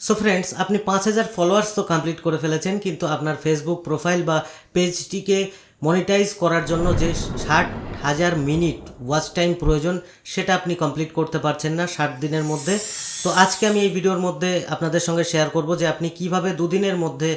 So friends আপনি পাঁচ হাজার ফলোয়ার্স তো কমপ্লিট করে ফেলেছেন, কিন্তু আপনার ফেসবুক প্রোফাইল বা পেজটিকে মনিটাইজ করার জন্য যে ষাট হাজার মিনিট ওয়াচ টাইম প্রয়োজন, সেটা আপনি কমপ্লিট করতে পারছেন না ষাট দিনের মধ্যে। তো আজকে আমি এই ভিডিওর মধ্যে আপনাদের সঙ্গে শেয়ার করব যে আপনি কীভাবে দুদিনের মধ্যে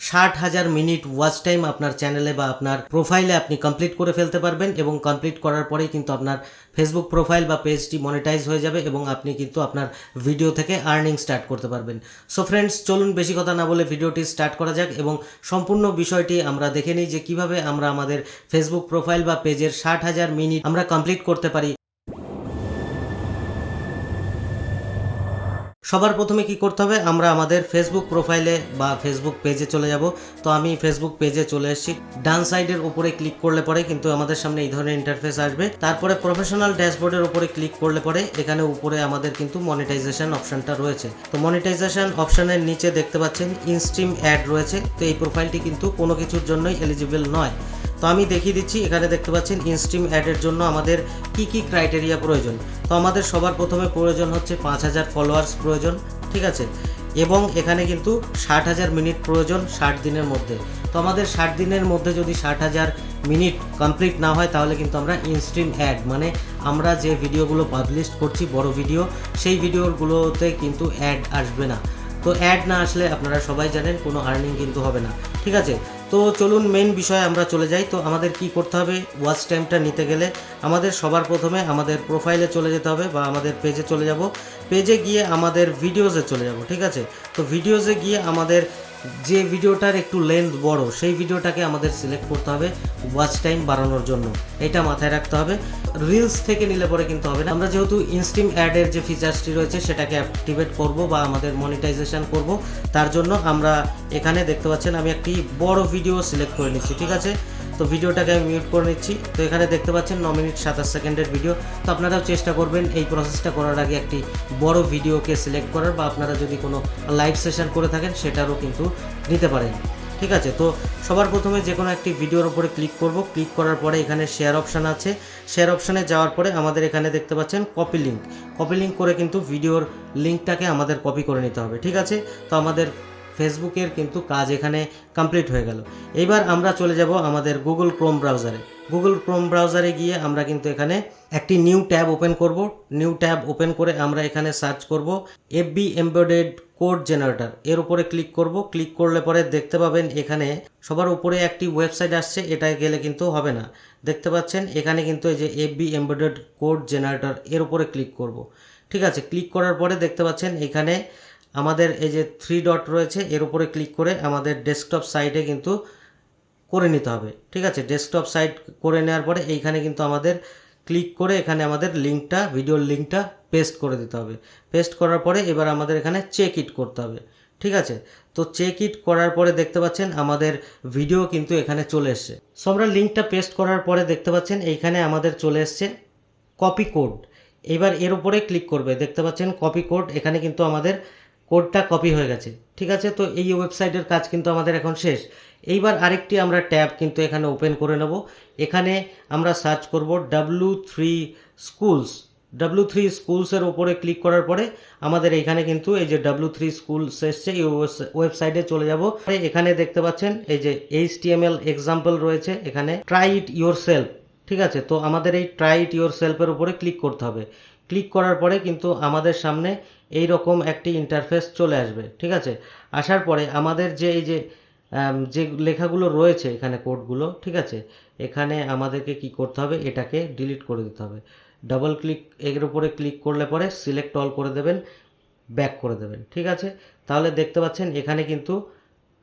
ষাট হাজার মিনিট ওয়াচ টাইম আপনার চ্যানেলে বা আপনার প্রোফাইলে আপনি কমপ্লিট করে ফেলতে পারবেন এবং কমপ্লিট করার পরেই কিন্তু আপনার ফেসবুক প্রোফাইল বা পেজটি মনিটাইজ হয়ে যাবে এবং আপনি কিন্তু আপনার ভিডিও থেকে আর্নিং স্টার্ট করতে পারবেন। সো ফ্রেন্ডস চলুন বেশি কথা না বলে ভিডিওটি স্টার্ট করা যাক এবং সম্পূর্ণ বিষয়টি আমরা দেখে নিই যে কীভাবে আমরা আমাদের ফেসবুক প্রোফাইল বা পেজের ষাট হাজার মিনিট আমরা কমপ্লিট করতে পারি। সবার প্রথমে কি করতে হবে? আমরা আমাদের ফেসবুক প্রোফাইলে বা ফেসবুক পেজে চলে যাব। তো আমি ফেসবুক পেজে চলে এসেছি। ডান সাইডের উপরে ক্লিক করলে পরে কিন্তু আমাদের সামনে এই ধরনের ইন্টারফেস আসবে। তারপরে প্রফেশনাল ড্যাশবোর্ডের উপরে ক্লিক করলে পরে এখানে উপরে আমাদের কিন্তু মনিটাইজেশন অপশনটা রয়েছে। তো মনিটাইজেশন অপশনের নিচে দেখতে পাচ্ছেন ইনস্ট্রিম অ্যাড রয়েছে। তো এই প্রোফাইলটি কিন্তু কোনো কিছুর জন্যই এলিজিবল নয়। তো আমি দেখিয়ে দিচ্ছি, এখানে দেখতে পাচ্ছেন ইনস্ট্রিম অ্যাডের জন্য আমাদের কি কি ক্রাইটেরিয়া প্রয়োজন। তো আমাদের সবার প্রথমে প্রয়োজন হচ্ছে পাঁচ হাজার ফলোয়ার্স প্রয়োজন, ঠিক আছে? এবং এখানে কিন্তু ষাট হাজার মিনিট প্রয়োজন ষাট দিনের মধ্যে। তো আমাদের ষাট দিনের মধ্যে যদি ষাট হাজার মিনিট কমপ্লিট না হয়, তাহলে কিন্তু আমরা ইনস্ট্রিম অ্যাড মানে আমরা যে ভিডিওগুলো পাবলিশ করছি, বড় ভিডিও সেই ভিডিওগুলোতে কিন্তু অ্যাড আসবে না। তো অ্যাড না আসলে আপনারা সবাই জানেন, কোনো আর্নিং কিন্তু হবে না। ঠিক আছে? তো চলুন মেন বিষয়ে আমরা চলে যাই। তো আমাদের কি করতে হবে? ওয়াচ টাইমটা নিতে গেলে আমাদের সবার প্রথমে আমাদের প্রোফাইলে চলে যেতে হবে বা আমাদের পেজে চলে যাব। পেজে গিয়ে আমাদের ভিডিওসে চলে যাব, ঠিক আছে? তো ভিডিওসে গিয়ে আমাদের যে ভিডিওটার একটু লেন্থ বড়, সেই ভিডিওটাকে আমাদের সিলেক্ট করতে হবে ওয়াচ টাইম বাড়ানোর জন্য। এটা মাথায় রাখতে হবে। রিলস থেকে নিলে পরে কিন্তু হবে না। আমরা যেহেতু ইনস্টিম অ্যাডের যে ফিচার্সটি রয়েছে, সেটাকে অ্যাক্টিভেট করব বা আমাদের মনিটাইজেশন করব, তার জন্য আমরা এখানে দেখতে পাচ্ছেন আমি একটি বড় ভিডিও সিলেক্ট করে নিচ্ছি, ঠিক আছে? তো ভিডিওটাকে আমি মিউট করে নিচ্ছি। তো এখানে দেখতে পাচ্ছেন ন মিনিট সাতাশ সেকেন্ডের ভিডিও তো আপনারাও চেষ্টা করবেন এই প্রসেসটা করার আগে একটি বড় ভিডিওকে সিলেক্ট করার বা আপনারা যদি কোনো লাইভ সেশন করে থাকেন, সেটারও কিন্তু নিতে পারেন। ঠিক আছে? তো সবার প্রথমে যে কোনো একটি ভিডিওর উপরে ক্লিক করব। ক্লিক করার পরে এখানে শেয়ার অপশান আছে। শেয়ার অপশানে যাওয়ার পরে আমাদের এখানে দেখতে পাচ্ছেন কপি লিঙ্ক কপি লিঙ্ক করে কিন্তু ভিডিওর লিঙ্কটাকে আমাদের কপি করে নিতে হবে। ঠিক আছে? তো আমাদের ফেসবুকের কিন্তু কাজ এখানে কমপ্লিট হয়ে গেল। এইবার আমরা চলে যাব আমাদের গুগল ক্রোম ব্রাউজারে গুগল ক্রোম ব্রাউজারে গিয়ে আমরা কিন্তু এখানে একটি নিউ ট্যাব ওপেন করব। নিউ ট্যাব ওপেন করে আমরা এখানে সার্চ করব এফবি এমবেডেড কোড জেনারেটর এর উপরে ক্লিক করব। ক্লিক করলে পরে দেখতে পাবেন এখানে সবার উপরে একটি ওয়েবসাইট আসছে। এটায় গেলে কিন্তু হবে না। দেখতে পাচ্ছেন এখানে কিন্তু এই যে এফবি এমবেডেড কোড জেনারেটর এর উপরে ক্লিক করব। ঠিক আছে ক্লিক করার পরে দেখতে পাচ্ছেন এখানে আমাদের এই যে থ্রি ডট রয়েছে, এর উপরে ক্লিক করে আমাদের ডেস্কটপ সাইটে কিন্তু করে নিতে হবে। ঠিক আছে? ডেস্কটপ সাইট করে নেওয়ার পরে এইখানে কিন্তু আমাদের ক্লিক করে এখানে আমাদের লিঙ্কটা ভিডিওর লিঙ্কটা পেস্ট করে দিতে হবে। পেস্ট করার পরে এবার আমাদের এখানে চেক ইট করতে হবে। ঠিক আছে? তো চেক ইট করার পরে দেখতে পাচ্ছেন আমাদের ভিডিও কিন্তু এখানে চলে এসছে। সো আমরা লিঙ্কটা পেস্ট করার পরে দেখতে পাচ্ছেন এইখানে আমাদের চলে এসছে কপি কোড এবার এর উপরে ক্লিক করবে। দেখতে পাচ্ছেন কপি কোড এখানে কিন্তু আমাদের কোডটা কপি হয়ে গেছে। ঠিক আছে? তো এই ওয়েবসাইটের কাজ কিন্তু আমাদের এখন শেষ। এইবার আরেকটি আমরা ট্যাব কিন্তু এখানে ওপেন করে নেব। এখানে আমরা সার্চ করব W three schools W three স্কুলসের ওপরে ক্লিক করার পরে আমাদের এখানে কিন্তু এই যে ডাব্লু থ্রি স্কুলস এসছে, এই ওয়েবসাইটে চলে যাব। এখানে দেখতে পাচ্ছেন এই যে H T M L example রয়েছে এখানে। ট্রাই ইট ইয়োর সেলফ ঠিক আছে? তো আমাদের এই ট্রাই ইট ইয়োর সেলফের উপরে ক্লিক করতে হবে। ক্লিক করার পরে কিন্তু আমাদের সামনে এই রকম একটি ইন্টারফেস চলে আসবে, ঠিক আছে? আসার পরে আমাদের যে এই যে যে লেখাগুলো রয়েছে এখানে কোডগুলো, ঠিক আছে? এখানে আমাদেরকে কি করতে হবে? এটাকে ডিলিট করে দিতে হবে। ডাবল ক্লিক এর উপরে ক্লিক করলে পরে সিলেক্ট অল করে দেবেন ব্যাক করে দেবেন, ঠিক আছে? তাহলে দেখতে পাচ্ছেন এখানে কিন্তু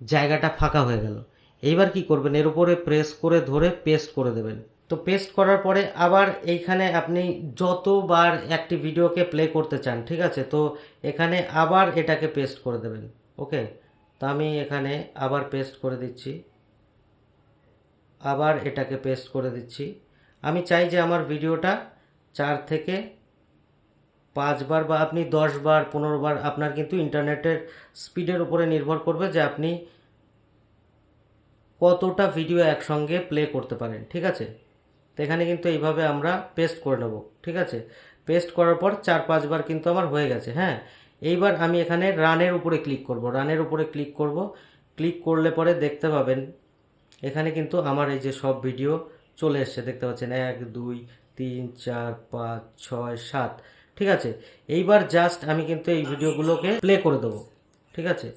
জায়গাটা ফাঁকা হয়ে গেল। এইবার কি করবেন? এর উপরে প্রেস করে ধরে পেস্ট করে দেবেন। তো পেস্ট করার পরে আবার এইখানে আপনি যতবার একটি ভিডিওকে প্লে করতে চান, ঠিক আছে? তো এখানে আবার এটাকে পেস্ট করে দেবেন ওকে তো আমি এখানে আবার পেস্ট করে দিচ্ছি। আবার এটাকে পেস্ট করে দিচ্ছি। আমি চাই যে আমার ভিডিওটা চার থেকে পাঁচবার বা আপনি দশবার পনেরো বার, আপনার কিন্তু ইন্টারনেটের স্পিডের উপরে নির্ভর করবে যে আপনি কতটা ভিডিও একসঙ্গে প্লে করতে পারেন, ঠিক আছে? তো এখানে কিন্তু এইভাবে আমরা পেস্ট করে নেব, ঠিক আছে? পেস্ট করার পর চার পাঁচবার কিন্তু আমার হয়ে গেছে হ্যাঁ? এইবার আমি এখানে রানের উপরে ক্লিক করব, রানের উপরে ক্লিক করব। ক্লিক করলে পরে দেখতে পাবেন, এখানে কিন্তু আমার এই যে সব ভিডিও চলে এসছে, দেখতে পাচ্ছেন? এক, দুই, তিন, চার, পাঁচ, ছয়, সাত, ঠিক আছে? এইবার জাস্ট আমি কিন্তু এই ভিডিওগুলোকে প্লে করে দেবো, ঠিক আছে?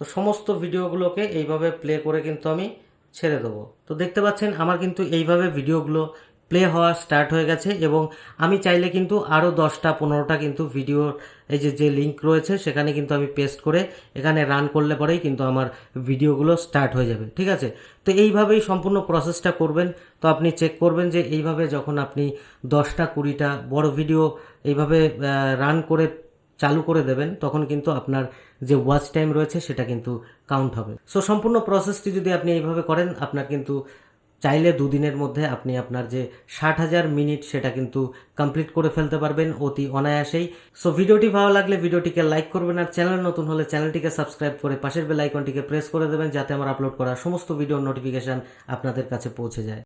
তো সমস্ত ভিডিওগুলোকে এইভাবে প্লে করে কিন্তু আমি ছেড়ে দেবো। তো দেখতে পাচ্ছেন, আমার কিন্তু এইভাবে ভিডিওগুলো প্লে হওয়া স্টার্ট হয়ে গেছে এবং আমি চাইলে কিন্তু আরও দশটা, পনেরোটা কিন্তু ভিডিওর এই যে যে লিঙ্ক রয়েছে, সেখানে কিন্তু আমি পেস্ট করে এখানে রান করলে পরেই কিন্তু আমার ভিডিওগুলো স্টার্ট হয়ে যাবে, ঠিক আছে? তো এইভাবেই সম্পূর্ণ প্রসেসটা করবেন। তো আপনি চেক করবেন যে এইভাবে যখন আপনি দশটা, কুড়িটা বড় ভিডিও এইভাবে রান করে চালু করে দেবেন, তখন কিন্তু আপনার যে ওয়াচ টাইম রয়েছে সেটা কিন্তু কাউন্ট হবে। সো সম্পূর্ণ প্রসেসটি যদি আপনি এইভাবে করেন, আপনার কিন্তু চাইলে দুদিনের মধ্যে আপনি আপনার যে ষাট হাজার মিনিট সেটা কিন্তু কমপ্লিট করে ফেলতে পারবেন অতি অনায়াসেই। সো ভিডিওটি ভালো লাগলে ভিডিওটিকে লাইক করবেন আর চ্যানেল নতুন হলে চ্যানেলটিকে সাবস্ক্রাইব করে পাশের বেল আইকনটিকে প্রেস করে দেবেন, যাতে আমার আপলোড করা সমস্ত ভিডিওর নোটিফিকেশান আপনাদের কাছে পৌঁছে যায়।